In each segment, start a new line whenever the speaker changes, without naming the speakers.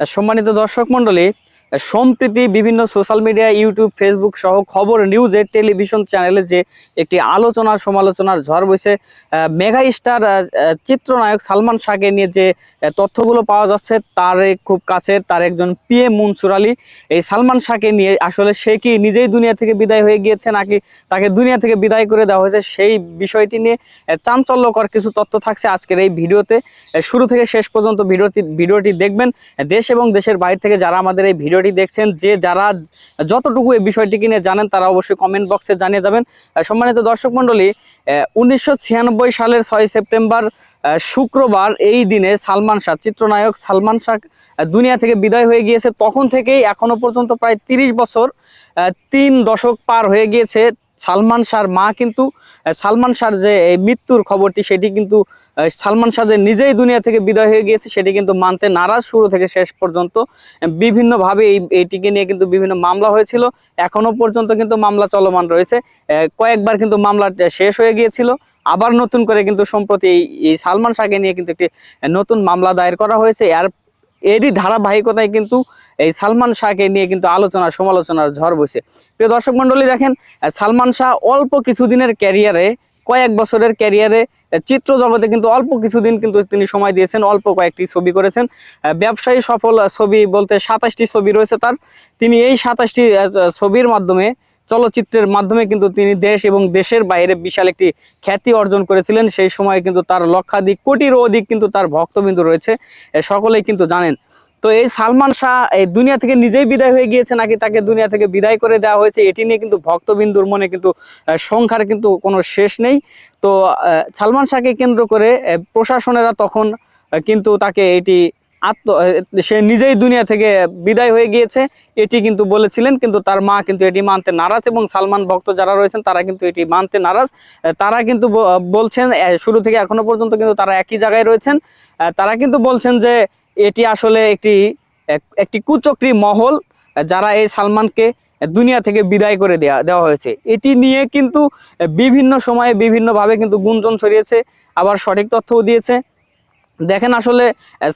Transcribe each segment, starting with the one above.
সম্মানিত দর্শক মন্ডলী সম্প্রতি বিভিন্ন সোশ্যাল মিডিয়া ইউটিউব ফেসবুক সহ খবর নিউজে টেলিভিশন চ্যানেলে যে একটি আলোচনা, সমালোচনার ঝড় বইছে মেগা স্টার চিত্রনায়ক সালমান শাহকে নিয়ে যে তথ্যগুলো পাওয়া যাচ্ছে, তার খুব কাছের তার একজন পিএম মনসুর আলী। এই সালমান শাহকে নিয়ে আসলে সে কি নিজেই দুনিয়া থেকে বিদায় হয়ে গিয়েছে, নাকি তাকে দুনিয়া থেকে বিদায় করে দেওয়া হয়েছে, সেই বিষয়টি নিয়ে চাঞ্চল্যকর কিছু তথ্য থাকছে আজকের এই ভিডিওতে। শুরু থেকে শেষ পর্যন্ত ভিডিওটি ভিডিওটি দেখবেন। দেশ এবং দেশের বাইরে থেকে যারা আমাদের এই ভিডিওটি দেখছেন যে যারা যতটুকু এই বিষয়টিকে নিয়ে জানেন তারা অবশ্যই কমেন্ট বক্সে জানিয়ে যাবেন। সম্মানিত দর্শক মণ্ডলী উনিশশো ছিয়ানব্বই সালের ছয় সেপ্টেম্বর শুক্রবার এই দিনে সালমান শাহ চিত্রনায়ক সালমান শাহ দুনিয়া থেকে বিদায় হয়ে গিয়েছে। তখন থেকেই এখনও পর্যন্ত প্রায় তিরিশ বছর আহ, তিন দশক পার হয়ে গিয়েছে সালমান শাহর মা কিন্তু সালমান শাহর যে মৃত্যুর খবরটি, সেটি কিন্তু সালমান শাহ যে নিজেই দুনিয়া থেকে বিদায় হয়ে গিয়েছে, সেটি কিন্তু মানতে নারাজ শুরু থেকে শেষ পর্যন্ত। বিভিন্নভাবে এই, এইটিকে নিয়ে কিন্তু বিভিন্ন মামলা হয়েছিল। এখনও পর্যন্ত কিন্তু মামলা চলমান রয়েছে। কয়েকবার কিন্তু মামলা শেষ হয়ে গিয়েছিল। আবার নতুন করে কিন্তু সম্প্রতি এই সালমান শাহকে নিয়ে কিন্তু একটি নতুন মামলা দায়ের করা হয়েছে। আর এরই ধারাবাহিকতায় কিন্তু এই সালমান শাহকে নিয়ে কিন্তু আলোচনা, সমালোচনার ঝড় বসে প্রিয় দর্শক মন্ডলী দেখেন সালমান শাহ অল্প কিছুদিনের ক্যারিয়ারে, কয়েক বছরের ক্যারিয়ারে চিত্র জগতে কিন্তু অল্প কিছুদিন কিন্তু তিনি সময় দিয়েছেন, অল্প কয়েকটি ছবি করেছেন। ব্যবসায়ী সফল ছবি বলতে সাতাশটি ছবি রয়েছে তার। তিনি এই সাতাশটি ছবির মাধ্যমে চলচ্চিত্রের মাধ্যমে কিন্তু তিনি দেশ এবং দেশের বাইরে বিশাল একটি খ্যাতি অর্জন করেছিলেন। সেই সময় কিন্তু তার লক্ষাধিক, কোটিরও অধিক কিন্তু তার ভক্তবিন্দু রয়েছে। সকলেই কিন্তু জানেন। তো এই সালমান শাহ এই দুনিয়া থেকে নিজেই বিদায় হয়ে গিয়েছে নাকি তাকে দুনিয়া থেকে বিদায় করে দেওয়া হয়েছে, এটি নিয়ে কিন্তু ভক্তবিন্দুর মনে কিন্তু সংখ্যার কিন্তু কোনো শেষ নেই। তো সালমান শাহকে কেন্দ্র করে প্রশাসনেরা তখন কিন্তু তাকে এটি আত্ম সে নিজেই দুনিয়া থেকে বিদায় হয়ে গিয়েছে। এটি কিন্তু বলেছিলেন, কিন্তু তার মা কিন্তু এটি মানতে নারাজ এবং সালমান ভক্ত যারা রয়েছেন, তারা কিন্তু এটি মানতে নারাজ। তারা কিন্তু বলছেন শুরু থেকে এখনও পর্যন্ত কিন্তু তারা একই জায়গায় রয়েছেন। তারা কিন্তু বলছেন যে এটি আসলে একটি একটি কুচক্রী মহল যারা এই সালমানকে দুনিয়া থেকে বিদায় করে দেয়া, দেওয়া হয়েছে। এটি নিয়ে কিন্তু বিভিন্ন সময়ে বিভিন্নভাবে কিন্তু গুঞ্জন ছড়িয়েছে, আবার সঠিক তথ্যও দিয়েছে। দেখেন আসলে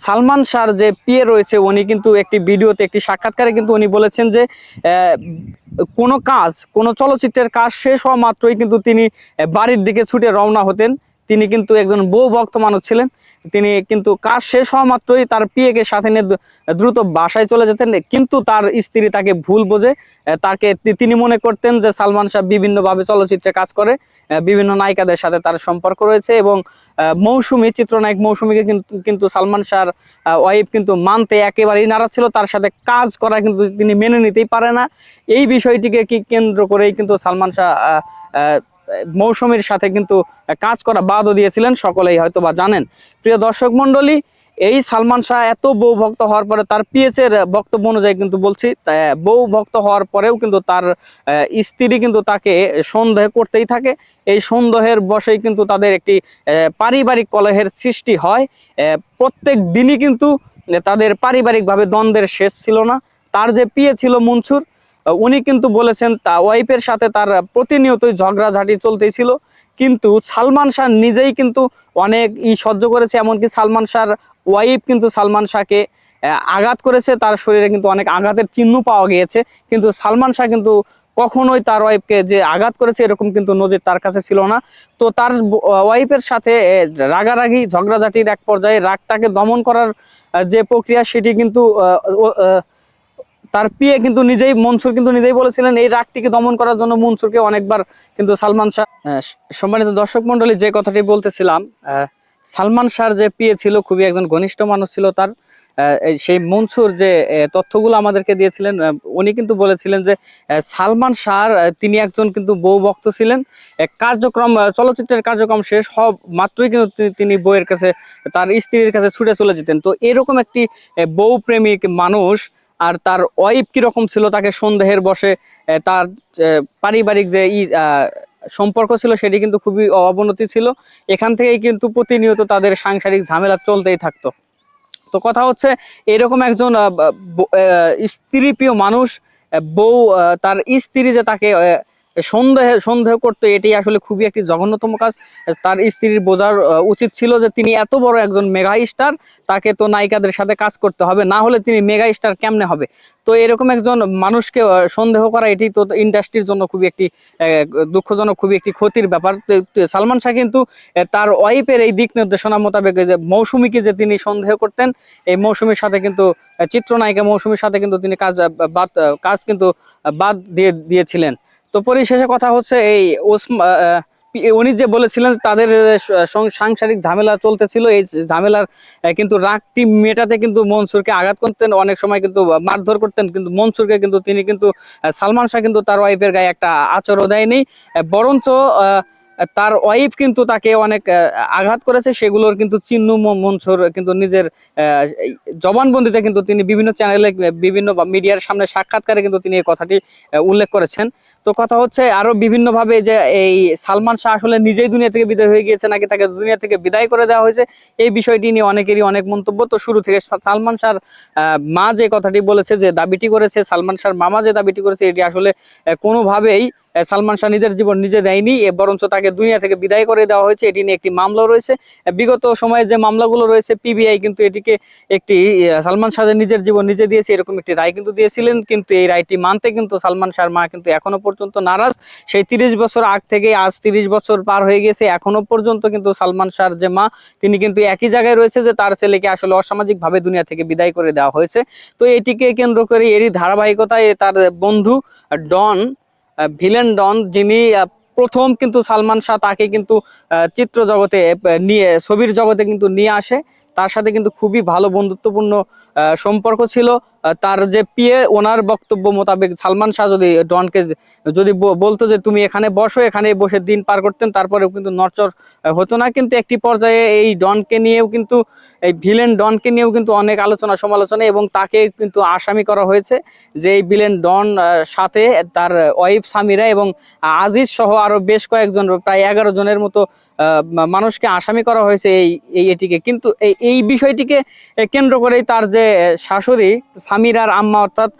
সালমান শাহর যে পিয়ে রয়েছে, উনি কিন্তু একটি ভিডিওতে, একটি সাক্ষাৎকারে কিন্তু উনি বলেছেন যে কোনো কাজ, কোনো চলচ্চিত্রের কাজ শেষ হওয়া মাত্রই কিন্তু তিনি বাড়ির দিকে ছুটে রওনা হতেন। তিনি কিন্তু একজন বউ ভক্ত মানুষ ছিলেন। তিনি কিন্তু কাজ শেষ হওয়া মাত্রই তার পিএকে সাথে নিয়ে দ্রুত বাসায় চলে যেতেন। কিন্তু তার স্ত্রী তাকে ভুল বোঝে। তাকে তিনি মনে করতেন যে সালমান শাহ বিভিন্নভাবে চলচ্চিত্রে কাজ করে। বিভিন্ন নায়িকাদের সাথে তার সম্পর্ক রয়েছে এবং মৌসুমী চিত্রনায়ক মৌসুমীকে কিন্তু কিন্তু সালমান শাহর ওয়াইফ কিন্তু মানতে একেবারেই নারাজ ছিল। তার সাথে কাজ করা কিন্তু তিনি মেনে নিতেই পারে না। এই বিষয়টিকে কি কেন্দ্র করেই কিন্তু সালমান শাহ মৌসুমীর সাথে কিন্তু কাজ করা বাদও দিয়েছিলেন, সকলেই হয়তো বা জানেন। প্রিয় দর্শক মণ্ডলী, এই সালমান শাহ এত বউ ভক্ত হওয়ার পরে তার পিএসের বক্তব্য অনুযায়ী কিন্তু বলছি বউ ভক্ত হওয়ার পরেও কিন্তু তার স্ত্রী কিন্তু তাকে সন্দেহ করতেই থাকে। এই সন্দেহের বশেই কিন্তু তাদের একটি পারিবারিক কলহের সৃষ্টি হয়। প্রত্যেক দিনই কিন্তু তাদের পারিবারিকভাবে দ্বন্দ্বের শেষ ছিল না। তার যে পিয়ে ছিল মনসুর উনি কিন্তু বলেছেন তা ওয়াইফের সাথে তার প্রতিনিয়তই ঝগড়াঝাটি চলতেই ছিল কিন্তু সালমান শাহ নিজেই কিন্তু অনেক ই সহ্য করেছে, এমনকি সালমান শাহর ওয়াইফ কিন্তু সালমান শাহকে আঘাত করেছে। তার শরীরে কিন্তু অনেক আঘাতের চিহ্ন পাওয়া গিয়েছে। কিন্তু সালমান শাহ কিন্তু কখনোই তার ওয়াইফকে যে আঘাত করেছে, এরকম কিন্তু নজির তার কাছে ছিল না। তো তার ওয়াইফের সাথে রাগারাগি, ঝগড়াঝাটির এক পর্যায়ে রাগটাকে দমন করার যে প্রক্রিয়া, সেটি কিন্তু তার পিয়ে কিন্তু নিজেই মনসুর কিন্তু নিজেই বলেছিলেন, এই রাগটিকে দমন করার জন্য মনসুরকে অনেকবার কিন্তু সালমান শাহ সম্মানিত দর্শক মন্ডলী যে কথাটি বলতেছিলাম সালমান শাহর যে পিয়ে ছিল, খুবই একজন ঘনিষ্ঠ মানুষ ছিল তার সেই মনসুর যে তথ্যগুলো আমাদেরকে দিয়েছিলেন উনি কিন্তু বলেছিলেন যে সালমান শাহ তিনি একজন কিন্তু বউ ভক্ত ছিলেন কার্যক্রম চলচ্চিত্রের কার্যক্রম শেষ হওয়া মাত্রই কিন্তু তিনি- বইয়ের কাছে, তার স্ত্রীর কাছে ছুটে চলে যেতেন। তো এরকম একটি বউ প্রেমিক মানুষ আর তার ওয়াইফ কীরকম ছিল তাকে সন্দেহের বসে তার পারিবারিক যে ই সম্পর্ক ছিল সেটি কিন্তু খুবই অবনতি ছিল। এখান থেকেই কিন্তু প্রতিনিয়ত তাদের সাংসারিক ঝামেলা চলতেই থাকতো। তো কথা হচ্ছে এরকম একজন আহ, স্ত্রীপ্রিয় মানুষ বউ তার স্ত্রী যে তাকে সন্দেহ সন্দেহ করতো এটি আসলে খুবই একটি জঘন্যতম কাজ। তার স্ত্রীর বোঝার উচিত ছিল যে তিনি এত বড় একজন মেগা স্টার, তাকে তো নায়িকাদের সাথে কাজ করতে হবে, না হলে তিনি মেগা স্টার কেমনে হবে? তো এরকম একজন মানুষকে সন্দেহ করা এটি তো ইন্ডাস্ট্রির জন্য খুবই একটি দুঃখজনক, খুবই একটি ক্ষতির ব্যাপার। সালমান শাহ কিন্তু তার ওয়াইফের এই দিক নির্দেশনা মোতাবেক যে মৌসুমীকে যে তিনি সন্দেহ করতেন, এই মৌসুমীর সাথে কিন্তু চিত্রনায়িকা মৌসুমীর সাথে কিন্তু তিনি কাজ বাদ কাজ কিন্তু বাদ দিয়ে, দিয়েছিলেন। তো পরিশেষে কথা হচ্ছে এই উনি যে বলেছিলেন তাদের সাংসারিক ঝামেলা চলতেছিল, এই ঝামেলার কিন্তু রাগটি মেটাতে কিন্তু মনসুরকে আঘাত করতেন, অনেক সময় কিন্তু মারধর করতেন, কিন্তু মনসুরকে কিন্তু, তিনি কিন্তু সালমান শাহ কিন্তু তার ওয়াইফের গায়ে একটা আচরও দেয়নি বরঞ্চ তার ওয়াইফ কিন্তু তাকে অনেক আঘাত করেছে, সেগুলোর কিন্তু চিহ্ন মনসুর কিন্তু নিজের জবানবন্দিতে কিন্তু তিনি বিভিন্ন চ্যানেলে বিভিন্ন মিডিয়ার সামনে সাক্ষাৎকারে কিন্তু তিনি এই কথাটি উল্লেখ করেছেন। তো কথা হচ্ছে আরও বিভিন্ন ভাবে যে এই সালমান শাহ আসলে নিজেই দুনিয়া থেকে বিদায় হয়ে গিয়েছে, নাকি তাকে দুনিয়া থেকে বিদায় করে দেওয়া হয়েছে, এই বিষয়টি নিয়ে অনেকেরই অনেক মন্তব্য। তো শুরু থেকে সালমান শাহর মা যে কথাটি বলেছে, যে দাবিটি করেছে, সালমান শাহর মামা যে দাবিটি করেছে, এটি আসলে কোনোভাবেই সালমান শাহ নিজের জীবন নিজে দেয়নি বরঞ্চ তাকে দুনিয়া থেকে বিদায় করে দেওয়া হয়েছে। এটি নিয়ে একটি মামলা রয়েছে। বিগত সময়ে যে মামলাগুলো রয়েছে পিবিআই কিন্তু এটিকে একটি সালমান শাহ নিজের জীবন নিজে দিয়েছে, এরকম একটি রায় কিন্তু দিয়েছিলেন, কিন্তু এই রায়টি মানতে কিন্তু সালমান শাহর মা কিন্তু এখনও পর্যন্ত নারাজ। সেই তিরিশ বছর আগ থেকে আজ তিরিশ বছর পার হয়ে গেছে এখনও পর্যন্ত কিন্তু সালমান শাহর যে মা, তিনি কিন্তু একই জায়গায় রয়েছে যে তার ছেলেকে আসলে অসামাজিক ভাবে দুনিয়া থেকে বিদায় করে দেওয়া হয়েছে। তো এটিকে কেন্দ্র করে এরই ধারাবাহিকতায় তার বন্ধু ডন, ভিলেন ডন, যিনি প্রথম কিন্তু সালমান শাহ তাকে কিন্তু চিত্র জগতে নিয়ে, ছবির জগতে কিন্তু নিয়ে আসে। তার সাথে কিন্তু খুবই ভালো বন্ধুত্বপূর্ণ সম্পর্ক ছিল। তার যে পিয়ে, ওনার বক্তব্য মোতাবেক সালমান শাহ যদি ডনকে যদি বলতো যে তুমি এখানে বসো এখানে বসে দিন পার করতেন, তারপরেও কিন্তু নরচর হতো না। কিন্তু একটি পর্যায়ে এই ডনকে নিয়েও কিন্তু, এই ভিলেন ডনকে নিয়েও কিন্তু অনেক আলোচনা সমালোচনা এবং তাকে কিন্তু আসামি করা হয়েছে যে এই ভিলেন ডন সাথে তার ওয়াইফ সামিরা এবং আজিজ সহ আরও বেশ কয়েকজন, প্রায় এগারো জনের মতো মানুষকে আসামি করা হয়েছে এই এটিকে। কিন্তু এই বিষয়টিকে কেন্দ্র করেই তার যে শাশুড়ি সামিরার আম্মা অর্থাৎ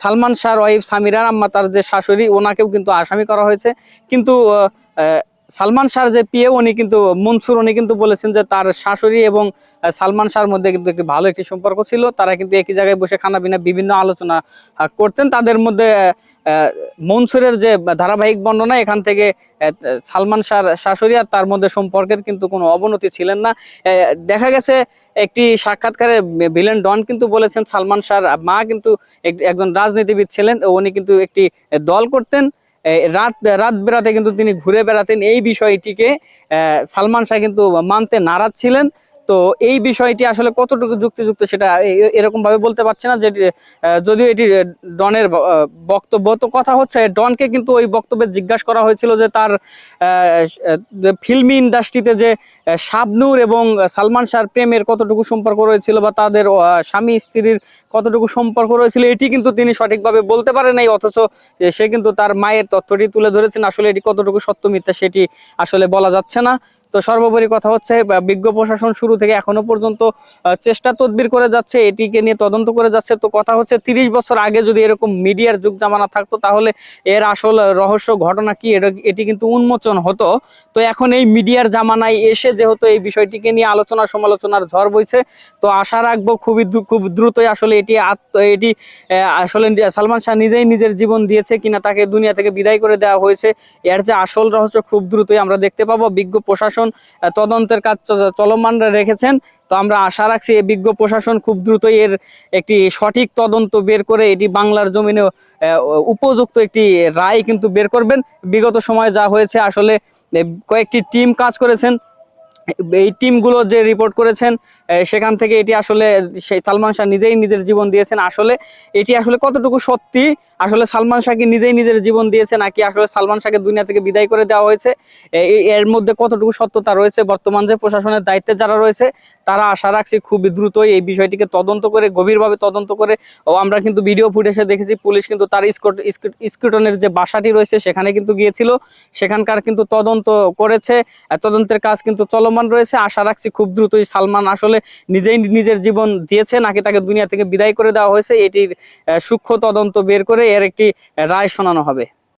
সালমান শাহর ওয়াইফ সামিরার আম্মা তার যে শাশুড়ি, ওনাকেও কিন্তু আসামি করা হয়েছে। কিন্তু সালমান শাহর যে পিয়ে উনি কিন্তু মনসুর, উনি কিন্তু বলেছেন যে তার শাশুড়ি এবং সালমান শাহর মধ্যে কিন্তু একটি ভালো একটি সম্পর্ক ছিল। তারা কিন্তু একই জায়গায় বসে খানা বিনা বিভিন্ন আলোচনা করতেন। তাদের মধ্যে মনসুরের যে ধারাবাহিক বর্ণনা, এখান থেকে সালমান শাহর শাশুড়ি আর তার মধ্যে সম্পর্কের কিন্তু কোনো অবনতি ছিলেন না। দেখা গেছে, একটি সাক্ষাৎকারে ভিলেন ডন কিন্তু বলেছেন, সালমান শাহর মা কিন্তু এক- একজন রাজনীতিবিদ ছিলেন। উনি কিন্তু একটি দল করতেন। রাত রাত বেড়াতে কিন্তু তিনি ঘুরে বেড়াতেন। এই বিষয়টিকে সালমান শাহ কিন্তু মানতে নারাজ ছিলেন। তো এই বিষয়টি আসলে কতটুকু যুক্তিযুক্ত সেটা এরকম ভাবে বলতে পারছে না যে যদিও এটি ডনের বক্তব্য। তো কথা হচ্ছে, ডনকে কিন্তু ওই বক্তব্যে জিজ্ঞাসা করা হয়েছিল যে তার ফিল্মি ইন্ডাস্ট্রিতে যে শাবনূর এবং সালমান শাহর প্রেমের কতটুকু সম্পর্ক রয়েছিল বা তাদের স্বামী স্ত্রীর কতটুকু সম্পর্ক রয়েছিল, এটি কিন্তু তিনি সঠিকভাবে বলতে পারেন নাই, অথচ সে কিন্তু তার মায়ের তথ্যটি তুলে ধরেছেন। আসলে এটি কতটুকু সত্য মিথ্যা সেটি আসলে বলা যাচ্ছে না। তো সর্বোপরি কথা হচ্ছে বিজ্ঞ প্রশাসন শুরু থেকে এখনও পর্যন্ত চেষ্টা তদবির করে যাচ্ছে, এটিকে নিয়ে তদন্ত করে যাচ্ছে। তো কথা হচ্ছে, তিরিশ বছর আগে যদি এরকম মিডিয়ার যুগ জামানা থাকতো, তাহলে এর আসল রহস্য, ঘটনা কি, এটি কিন্তু উন্মোচন হতো। তো এখন এই মিডিয়ার জামানায় এসে যেহেতু এই বিষয়টিকে নিয়ে আলোচনা সমালোচনার ঝড় বইছে, তো আশা রাখব খুবই খুব দ্রুতই আসলে এটি আত্ম, এটি আসলে সালমান শাহ নিজেই নিজের জীবন দিয়েছে কিনা তাকে দুনিয়া থেকে বিদায় করে দেওয়া হয়েছে। এর যে আসল রহস্য, খুব দ্রুতই আমরা দেখতে পাবো। বিজ্ঞ প্রশাসন আহ, তদন্তের কাজ চলমান রেখেছেন। তো আমরা আশা রাখছি এই বিজ্ঞ প্রশাসন খুব দ্রুতই এর একটি সঠিক তদন্ত বের করে এটি বাংলার জমিনে উপযুক্ত একটি রায় কিন্তু বের করবেন। বিগত সময়ে যা হয়েছে আসলে কয়েকটি টিম কাজ করেছেন। এই টিমগুলো যে রিপোর্ট করেছেন সেখান থেকে এটি আসলে সেই সালমান শাহ নিজেই নিজের জীবন দিয়েছেন। আসলে এটি আসলে কতটুকু সত্যি? আসলে সালমান শাহকে নিজেই নিজের জীবন দিয়েছে নাকি আসলে সালমান শাহকে দুনিয়া থেকে বিদায় করে দেওয়া হয়েছে? এর মধ্যে কতটুকু সত্যতা রয়েছে? বর্তমান যে প্রশাসনের দায়িত্বে যারা রয়েছে, তারা আশা রাখছি খুব দ্রুতই এই বিষয়টিকে তদন্ত করে, গভীরভাবে তদন্ত করে, ও আমরা কিন্তু ভিডিও ফুটেজে দেখেছি, পুলিশ কিন্তু তার স্কট- স্কট- স্কুটনের যে বাসাটি রয়েছে, সেখানে কিন্তু গিয়েছিল। সেখানকার কিন্তু তদন্ত করেছে তদন্তের কাজ কিন্তু চলমান রয়েছে। আশা রাখছি খুব দ্রুতই সালমান আসলে নিজেই নিজের জীবন দিয়েছে, নাকি তাকে দুনিয়া থেকে বিদায় করে দেওয়া হয়েছে, এটির সূক্ষ্ম তদন্ত বের করে এর একটি রায় শোনানো হবে।